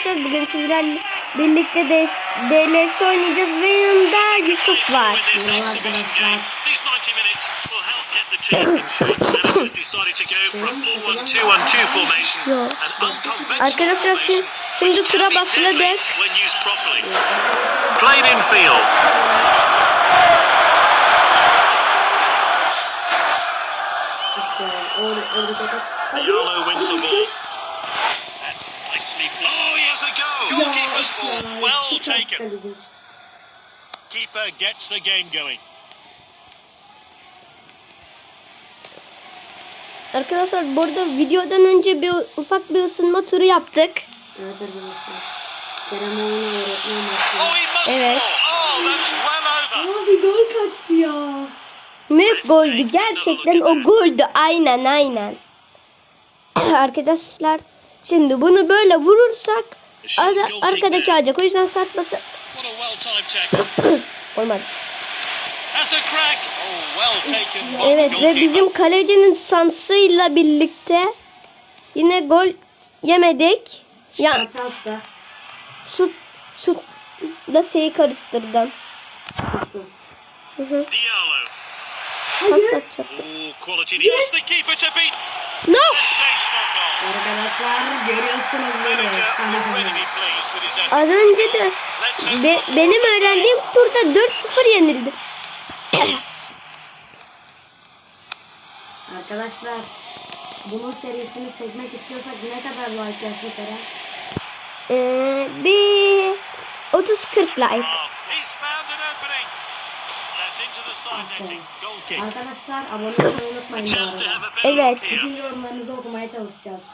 arkadaşlar bugün sizlerle birlikte de DLS oynayacağız ve yanımda Yusuf var. Arkadaşlar. game, these 90 minutes will help get the team in shape. Managers decided to go for a 4-1-2-1-2 formation. Yo. An unconventional Arkadaşlar formation şimdi, şimdi tura properly. Played in field. Diallo wins the ball. That's nicely played. Goalkeeper's ball. Well taken. Keeper gets the game going. Arkadaşlar burada videodan önce bir ufak bir ısınma turu yaptık. Evet arkadaşlar. Kerem oyunu öğretmen Oh, Evet. score. Oh. Abi gol kaçtı ya. Büyük goldü. Gerçekten o goldü. Aynen aynen. Arkadaşlar şimdi bunu böyle vurursak ara- arkadaki alacak. O yüzden sarkması olmadı. Oh, Evet ve bizim kalecinin sansıyla birlikte yine gol yemedik. Ya Kaç attı? su sutla şeyi karıştırdım. Nasıl? Hı hı. Pas atacaktım. Oh. No! Arkadaşlar görüyorsunuz beni. Az önce de be- benim öğrendiğim turda 4-0 yenildi. Arkadaşlar bunun serisini çekmek istiyorsak ne kadar like gelsin Kerem? Ee, bir 30-40 like. Arkadaşlar abone olmayı unutmayın Evet. Bütün yorumlarınızı okumaya çalışacağız.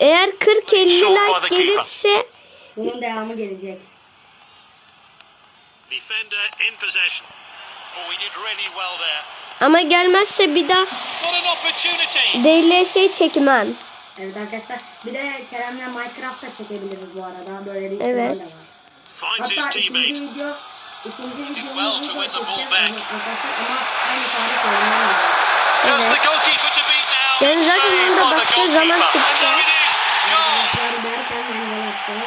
Eğer 40-50 like gelirse Bunun devamı gelecek. Defender in possession. Oh, he did really well there. ama gelmezse bir daha. DLS çekmem. Evet arkadaşlar bir de Kerem'le Minecraft da çekebiliriz bu arada. Böyle bir Evet. Hatta ikinci video ikinci videomuzu well arkadaşlar ama aynı tarih Just Evet. the goalkeeper to beat now. Yani zaten the başka zaman çıkacak.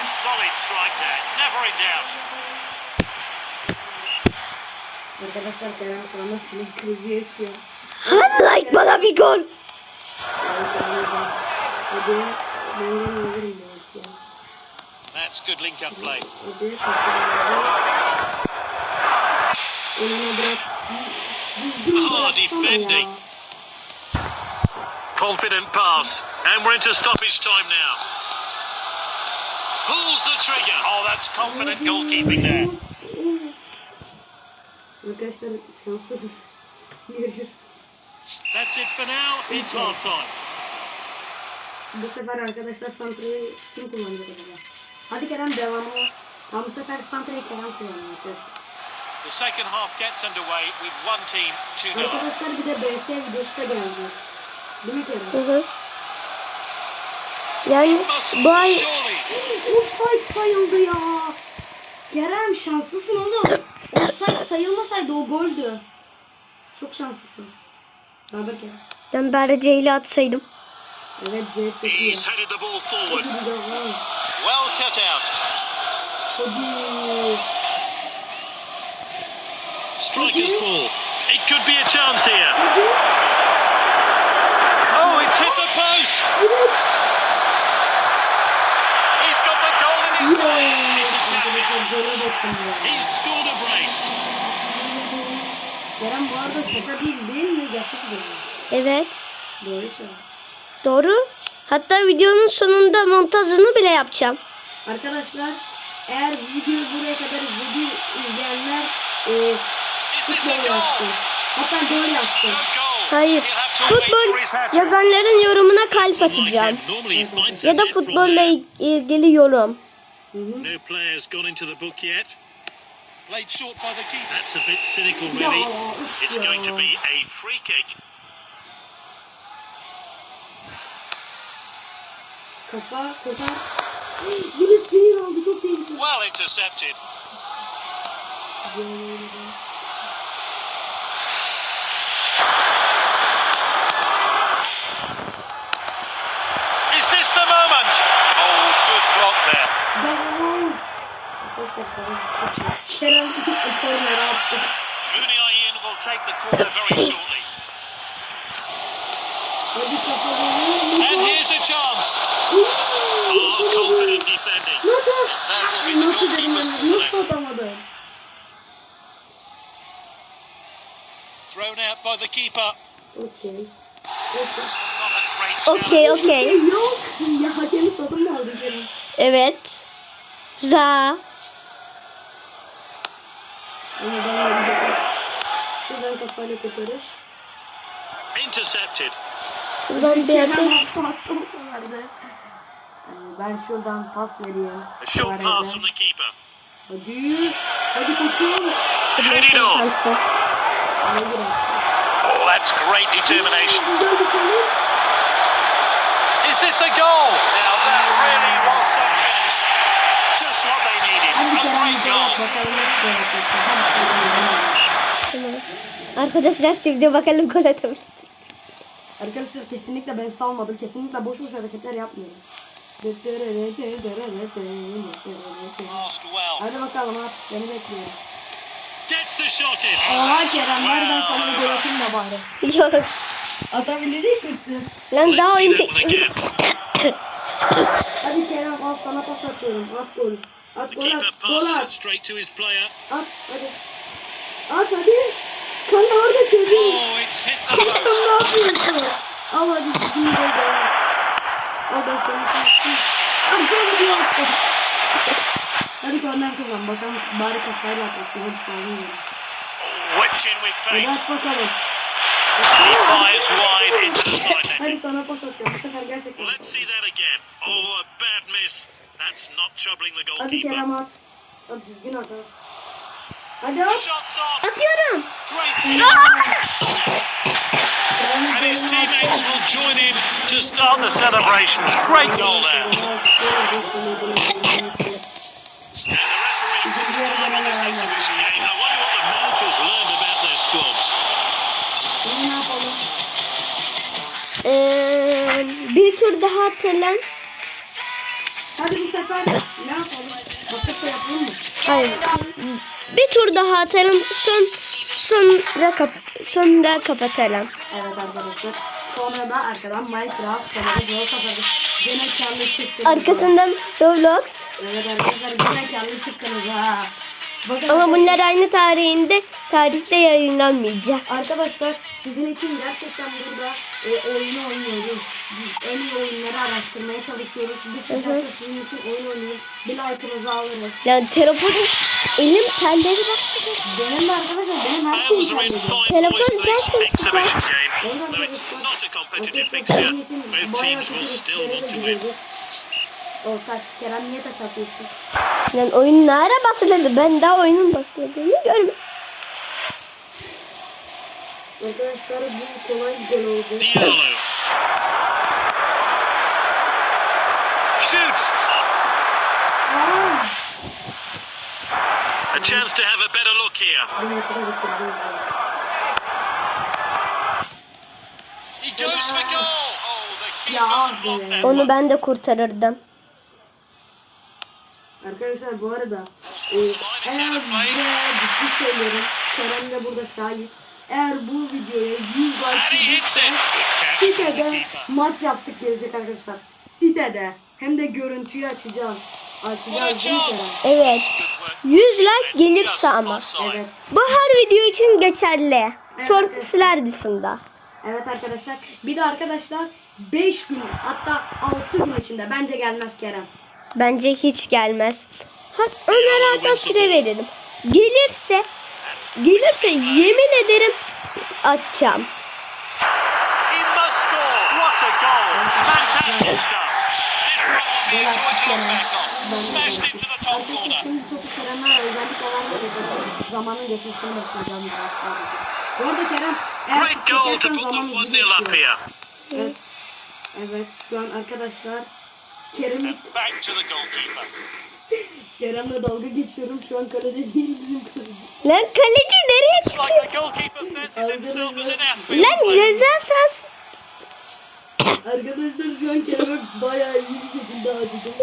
Solid strike there. Never in doubt. Arkadaşlar Kerem şu anda sinir krizi yaşıyor. Hadi like bana bir gol. That's good link-up play. Ah, defending. Confident pass. And we're into stoppage time now. Pulls the trigger. Oh, that's confident goalkeeping there. Arkadaşlar şanssızız. Görüyorsunuz. That's it for now. It's half time. Bu sefer arkadaşlar Santra'yı kim kullanacak acaba? Hadi Kerem devamı var. Tam bu sefer Santra'yı Kerem kullanıyor arkadaşlar. The second half gets underway with one team 2 0 Arkadaşlar bir de BS videosu da gelecek. Değil mi Kerem? Hı hı. Yani bu ay. Offside sayıldı ya. Kerem şanslısın oğlum. Offside sayılmasaydı o goldü. Çok şanslısın. Haber Kerem. ben bari ile atsaydım. Evet C çok iyi. He's headed the ball forward. Well cut out. Hadi. Striker's ball. It could be a chance here. Oh, it's hit the post. He's got the goal in his sights. It's a tap. He's scored a brace. Kerem bu arada şaka değil değil mi? Gerçek değil mi? Evet. Doğru söylüyor. Doğru. Hatta videonun sonunda montajını bile yapacağım. Arkadaşlar eğer videoyu buraya kadar izledi izleyenler e, futbol yazsın. Hatta gol yazsın. Hayır. Futbol yazanların yorumuna kalp atacağım. Ya da futbolla ilgili yorum. Hı hı. Played short by the keeper. That's a bit cynical, really. Ya, üf It's ya. going to be a free kick. Kafa kurtar. Yunus sinir aldı çok tehlikeli. Well intercepted. Is this the moment? Oh, good arkadaşlar. Kerem korner attı. Mooney Ayin will take the corner very shortly. Hadi kafa And here's a chance. Oh, confident defending. The Notu dedim ben. Nasıl atamadım? Thrown out by the keeper. Okey. Okey. Okey. şey yok. Ya hakemi satın mı aldın Kerem? Evet. Za. Ama ben yendim. Şuradan kafayla kurtarış. Intercepted. Buradan bir Kerem ateş. attı bu sefer de. Ee, Ben şuradan pas vereyim. A short pass from the keeper. Hadi. Hadi koşun. Headed on. Kalsa. Hadi girelim. Oh, that's great determination. Güzel bir tane. Is this a goal? Now that really was some finish. Just what they needed. A great bir gol at goal. Arkadaşlar şimdi bakalım gol atabilecek. Arkadaşlar kesinlikle ben salmadım. Kesinlikle boş boş hareketler yapmıyorum. Hadi bakalım at. Seni bekliyoruz. Gets the shot in. Aha Kerem ver ben sana bir gol atayım da bari. Yok. Atabilecek misin? Lan daha oyun... Hadi Kerem al sana pas atıyorum. At gol. At gol at. Gol at. At hadi. At hadi. Kan orada çocuğum. Post. ne yapıyorsun? Al hadi bir gol daha. Al ben sana atayım. Al gol diyor. Hadi korner kullan. Bakalım bari kafayla atarsın. Hadi with Hadi at bakalım. Hadi sana pas atacağım. Bu sefer gerçekten. Let's see that again. Oh, a bad miss. That's not troubling the Hadi goalkeeper. Kerem at. Hadi düzgün at. ha. Hadi at. on. Atıyorum. And his teammates will join in to start the celebrations. Great goal there. And the referee gives time this exhibition game. I wonder what the managers learned about their squads. Ee, bir tur daha atalım. Hadi bu sefer ne yapalım? Başka şey yapalım mı? Hayır. Bir tur daha atalım. Son sonra kap sonra kapatalım. Evet arkadaşlar. Sonra da arkadan Minecraft sonra da kazandık. Gene kendi çıktınız. Arkasından Roblox. Evet arkadaşlar gene kendi çıktınız ha. Bakın Ama bunlar aynı tarihinde tarihte yayınlanmayacak. Arkadaşlar sizin için gerçekten burada e, oyunu oynuyoruz. Biz en iyi oyunları araştırmaya çalışıyoruz. Bu sıcakta sizin için oyun oynuyoruz. Bir like'ınızı alırız. Ya telefonun elim telleri bak. Benim de arkadaşlar benim her in kaybediyor. Telefon zaten sıcak. game. Though it's not a competitive fixture, both teams will still want to win. O taş. Kerem niye taş atıyorsun? Yani oyun nerede basıldı? Ben daha oyunun basıldığını görmedim. Arkadaşlar bu kolay bir gol oldu. Diallo. Shoots. A chance to have a better look here. He goes for goal. Oh, the Ya Onu ben de kurtarırdım. Arkadaşlar bu arada e, eğer buraya ciddi söylerim Kerem de burada şahit. Eğer bu videoya 100 like sitede maç yaptık gelecek arkadaşlar. Sitede hem de görüntüyü açacağım. Açacağız değil mi Kerem? Evet. Good work. 100 like gelirse ama. Evet. Bu her video için geçerli. Evet. Shortslar dışında. Evet arkadaşlar. Bir de arkadaşlar 5 gün hatta 6 gün içinde bence gelmez Kerem. Bence hiç gelmez. Ha, Ömer'e hatta süre veririm. Gelirse, gelirse yemin ederim atacağım. Şimdi topu Kerem'e özellikle. Zamanın geçmesini bekleyeceğim. Bu arada Kerem eğer Great goal to put them zaman 1 hızlı 0 up here. Evet. Evet şu an arkadaşlar Kerem'le Kerem'le dalga geçiyorum. Şu an kalede değil bizim kalede. Lan kaleci nereye outfield Lan ceza sahası. Arkadaşlar şu an Kerem'e bayağı iyi bir şekilde acıdım.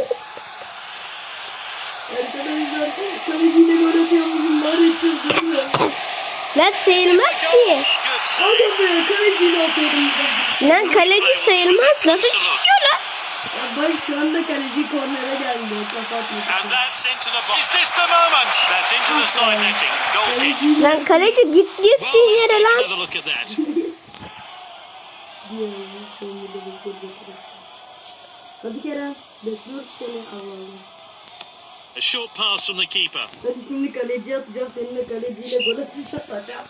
Arkadaşlar kaleciyle gol atıyormuşum. Var ya çıldırıyor. Lan sayılmaz ki. Save. be kaleciyle atıyordum. Lan kaleci sayılmaz. Nasıl çıkıyor? Ya bak şu anda kaleci kornere geldi. Kapatmak And için. that's into the box. Is this the moment? That's into the side netting. Goal kick. Lan kaleci git gittiğin yere lan. Hadi Kerem. Bekliyoruz seni. Allah Allah. A short pass from the keeper. Hadi şimdi kaleci atacağım. Seninle kaleciyle gol atacağım.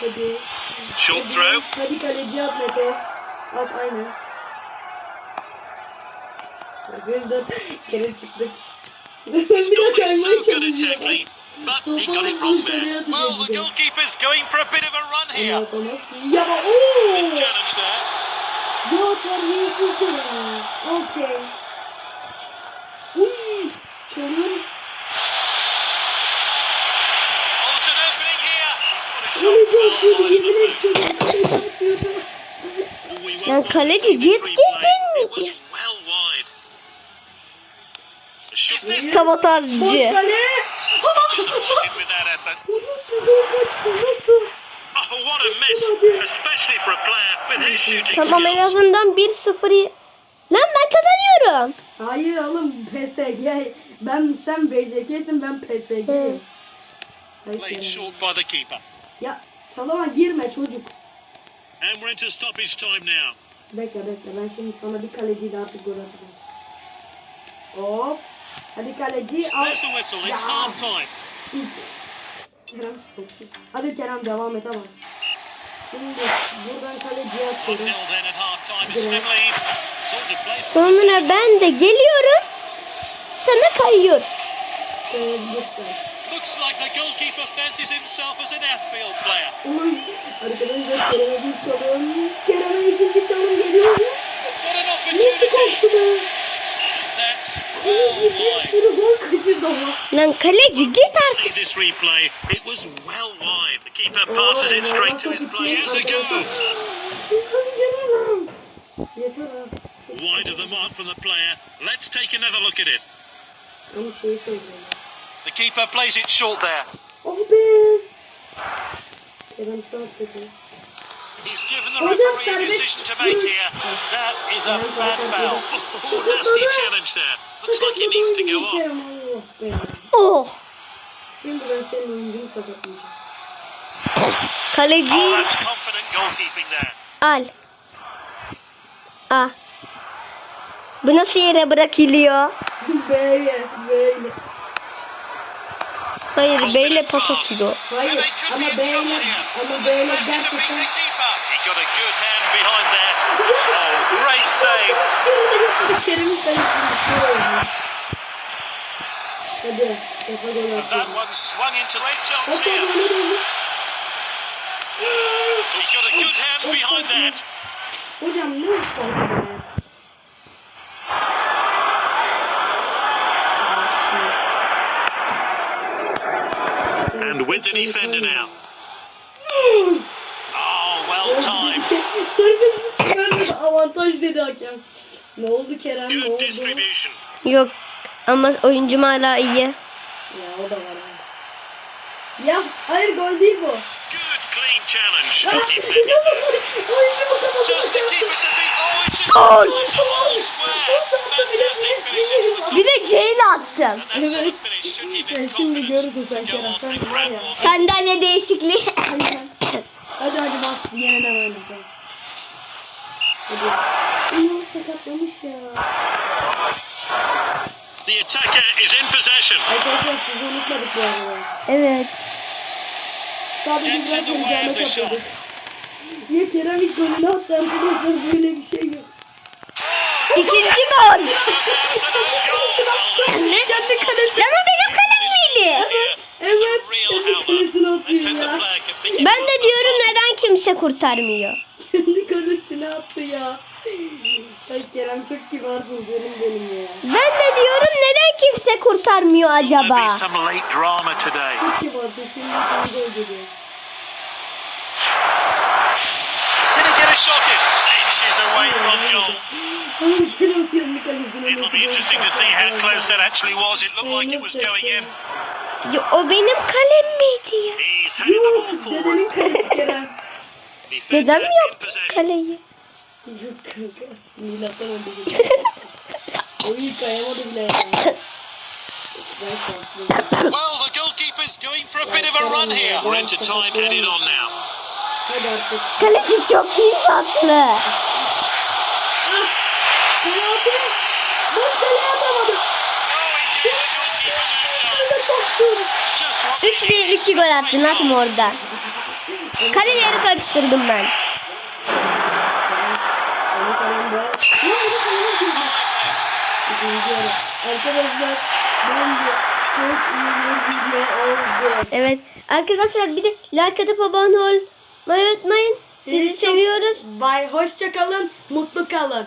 Hadi. Short Hadi. throw. Hadi kaleci at Neto. At aynen. Arkadaşlar Kerem çıktık. bir kaymayı so good at tackling, but he got it wrong there. Well, the de. goalkeeper's going for a bit of a run here. Ya This ooo. challenge there. Ya terbiyesiz Kerem. Okey. Uy. Çalın. Oh, it's an opening here. Boş Sabotajcı. kale. disappointed with that effort. O nasıl gol kaçtı? Nasıl? Oh, what a miss, especially for a player with his shooting Tamam en skills. azından 1-0'ı... Lan ben kazanıyorum. Hayır oğlum PSG. Ben sen BJK'sin ben PSG'yim. Played Kerem. short by the keeper. Ya çalama girme çocuk. And we're into stoppage time now. Bekle bekle ben şimdi sana bir kaleciyle artık gol atacağım. Hop. Hadi kaleci al. There's the whistle. It's Ya. half time. Kerem çıkmasın. Hadi Kerem devam et ama. Şimdi buradan kaleciye 1 atıyorum. 0 then at half time. It's still lead. It's all to play for. Sonra ben de geliyorum. Sana kayıyor. Koyabilirsin. Looks like the goalkeeper fancies himself as an outfield player. Oy. Arkadaşlar Kerem'e bir çalım. Kerem'e ikinci çalım geliyor. What an Nasıl korktu be? That's Kaleci bir sürü gol kaçırdı ama. Lan kaleci git artık. see this replay, it was well wide. The keeper passes it straight to his players. A go. Gelemem. Yeter ha. Wide of the mark from the player. Let's take another look at it. Ama şeyi söyleyeyim. The keeper plays it short there. Oh be. Kerem sağ dedi. He's given the referee a decision to make here. That is a bad foul. Oh, nasty challenge there. Looks like it needs to go off. Oh. Şimdi ben senin oyuncunu sakatlayacağım. Kaleci Oh, that's confident goalkeeping there. al. Ah. Bu nasıl yere bırakılıyor? Böyle böyle. Hayır beyle Confident pas atıyor. Hayır ama böyle ama böyle gerçekten. the keeper. He got a good hand behind that. Oh, great save. Kerem'in kalesini şöyle oynuyor. Hadi. Kafa gol And that atıyor. one swung into late chance Hoppa here. böyle döndü. He's got a good hand behind that. Hocam ne oldu be? And with the defender Ne oldu Kerem? Ne oldu? Yok ama oyuncum hala iyi. Ya o da var. Ya hayır gol değil bu. Gol! the Bir de C ile attım. Evet. Ya şimdi görürsün sen Kerem. Sen var ya. Sandalye değişikliği. Hadi hadi bas yeniden oynayacağım. Hadi. Sakatlamış ya. The attacker is in possession. Arkadaşlar sizi unutmadık bu arada. evet. Sadece biraz heyecanla kapladık. Ya Kerem ilk golünü attı arkadaşlar böyle bir şey yok. İkinci gol. Kendi kalesi. Ama benim kalem miydi? Evet. Real Kendi kalesine atıyor ya. Ben de diyorum neden kimse kurtarmıyor? Kendi kalesine attı ya. Ay Kerem çok kibarsın canım benim ya. Ben de diyorum neden kimse kurtarmıyor acaba? some late drama today. Çok kibarsın şimdi geliyor. Did it get a shot in. Inches away from goal. It'll be interesting to see how close that actually was. It looked like it was going in. Ya, o benim kalem miydi ya? He's headed the ball forward. dedenin kalesi Kerem. Dedem mi in yaptı possession. kaleyi? Yok kanka. Milattan önce geçiyor. O iyi kayamadı bile yani. Ben şanslıyım. Well, the goalkeeper's going for a bit of a run here. We're into time headed on now. Hadi artık. Kaleci çok iyi satlı. Penaltı. Boş kaleye atamadı. Oh, 3 değil 2 gol attın atma orada. Kaleleri karıştırdım ben. Arkadaşlar bence çok iyi bir video oldu. Evet. Arkadaşlar bir de like atıp abone olmayı unutmayın. Sizi çok- seviyoruz. Bye. Hoşça kalın. Mutlu kalın.